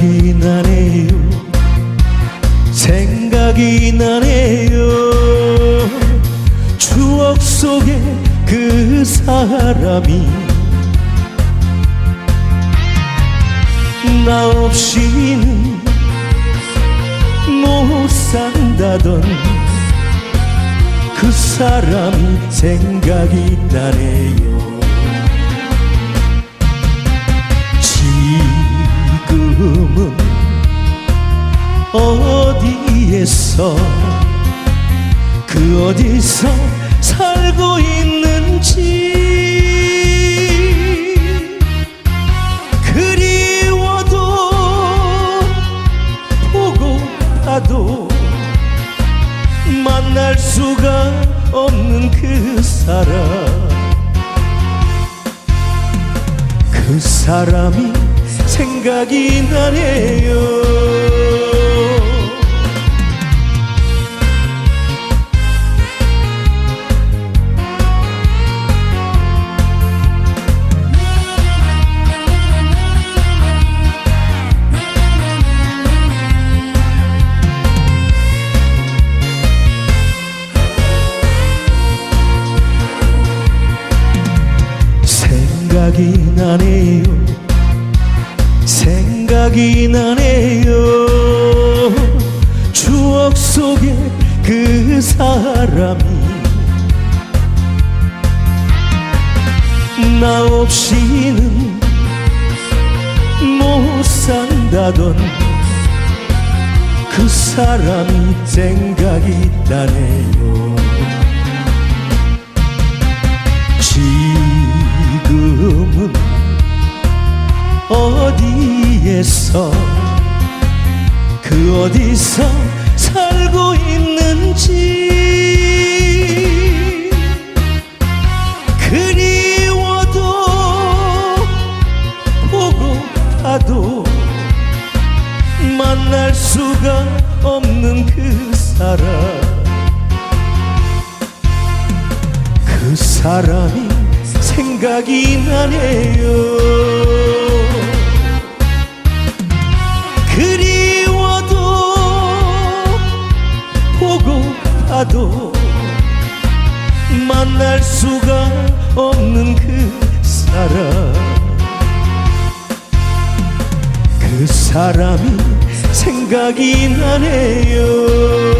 생각이 나네요. 생각이 나네요. 추억 속에 그 사람이 나 없이는 못 산다던 그 사람이 생각이 나네요 어디에서 그 어디서 살고 있는지? 그리워도 보고 가도 만날 수가 없는 그 사람. 그 사람이 생각이 나네요 생각이 나네요. 생각이 나네요. 추억 속에 그 사람이 나 없이는 못 산다던 그 사람이 생각이 나네요 어디에서 그 어디서 살고 있는지. 그리워도 보고 가도 만날 수가 없는 그 사람. 그 사람이 생각이 나네요 가도 만날 수가 없는 그 사람. 그 사람이 생각이 나네요